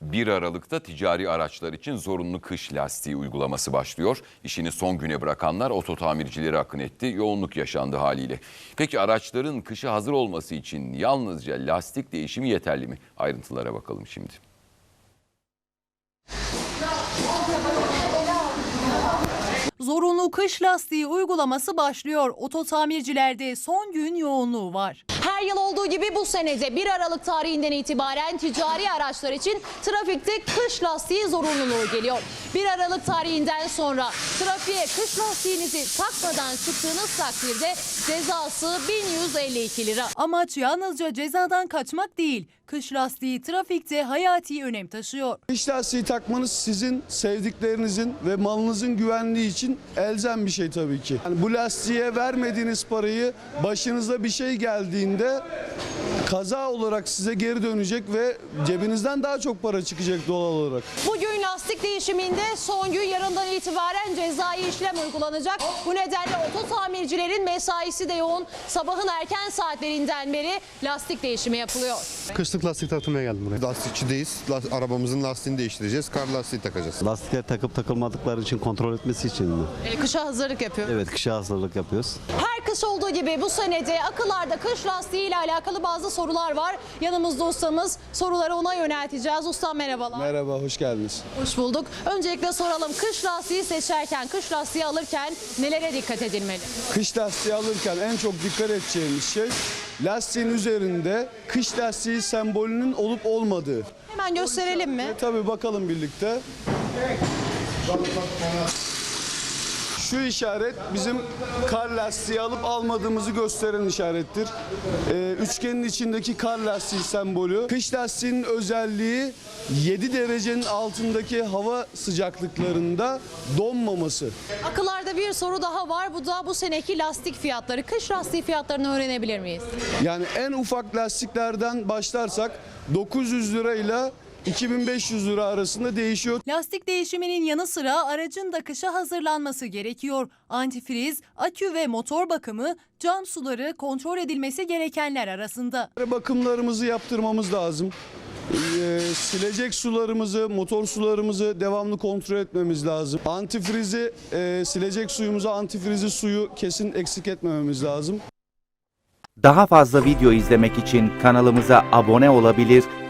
1 Aralık'ta ticari araçlar için zorunlu kış lastiği uygulaması başlıyor. İşini son güne bırakanlar oto tamircileri akın etti. Yoğunluk yaşandı haliyle. Peki araçların kışa hazır olması için yalnızca lastik değişimi yeterli mi? Ayrıntılara bakalım şimdi. Zorunlu kış lastiği uygulaması başlıyor. Oto tamircilerde son gün yoğunluğu var. Her yıl olduğu gibi bu senede 1 Aralık tarihinden itibaren ticari araçlar için trafikte kış lastiği zorunluluğu geliyor. 1 Aralık tarihinden sonra trafiğe kış lastiğinizi takmadan çıktığınız takdirde cezası 1152 lira. Amaç yalnızca cezadan kaçmak değil. Kış lastiği trafikte hayati önem taşıyor. Kış lastiği takmanız sizin sevdiklerinizin ve malınızın güvenliği için elzem bir şey tabii ki. Yani bu lastiğe vermediğiniz parayı başınıza bir şey geldiğinde kaza olarak size geri dönecek ve cebinizden daha çok para çıkacak doğal olarak. Bugün lastik değişiminde son gün yarından itibaren cezai işlem uygulanacak. Bu nedenle oto tamircilerin mesaisi de yoğun. Sabahın erken saatlerinden beri lastik değişimi yapılıyor. Kışlık lastik takmaya geldim buraya. Lastikçideyiz. Las- arabamızın lastiğini değiştireceğiz. Kar lastiği takacağız. Lastikler takıp takılmadıkları için kontrol etmesi için mi? E, kışa hazırlık yapıyor. Evet kışa hazırlık yapıyoruz. Her kış olduğu gibi bu senede akıllarda kış lastiği ile alakalı bazı sorular var. Yanımızda ustamız. Soruları ona yönelteceğiz. Ustam merhabalar. Merhaba, hoş geldiniz. Hoş bulduk. Öncelikle soralım kış lastiği seçerken, kış lastiği alırken nelere dikkat edilmeli? Kış lastiği alırken en çok dikkat edeceğimiz şey lastiğin üzerinde kış lastiği sembolünün olup olmadığı. Hemen gösterelim mi? E, tabii bakalım birlikte. Şu işaret bizim kar lastiği alıp almadığımızı gösteren işarettir. Ee, üçgenin içindeki kar lastiği sembolü. Kış lastiğinin özelliği 7 derecenin altındaki hava sıcaklıklarında donmaması. Akıllarda bir soru daha var. Bu da bu seneki lastik fiyatları. Kış lastiği fiyatlarını öğrenebilir miyiz? Yani en ufak lastiklerden başlarsak 900 lirayla 2500 lira arasında değişiyor. Lastik değişiminin yanı sıra aracın da kışa hazırlanması gerekiyor. Antifriz, akü ve motor bakımı, cam suları kontrol edilmesi gerekenler arasında. Bakımlarımızı yaptırmamız lazım. Ee, silecek sularımızı, motor sularımızı devamlı kontrol etmemiz lazım. Antifrizi, e, silecek suyumuza antifrizi suyu kesin eksik etmememiz lazım. Daha fazla video izlemek için kanalımıza abone olabilir,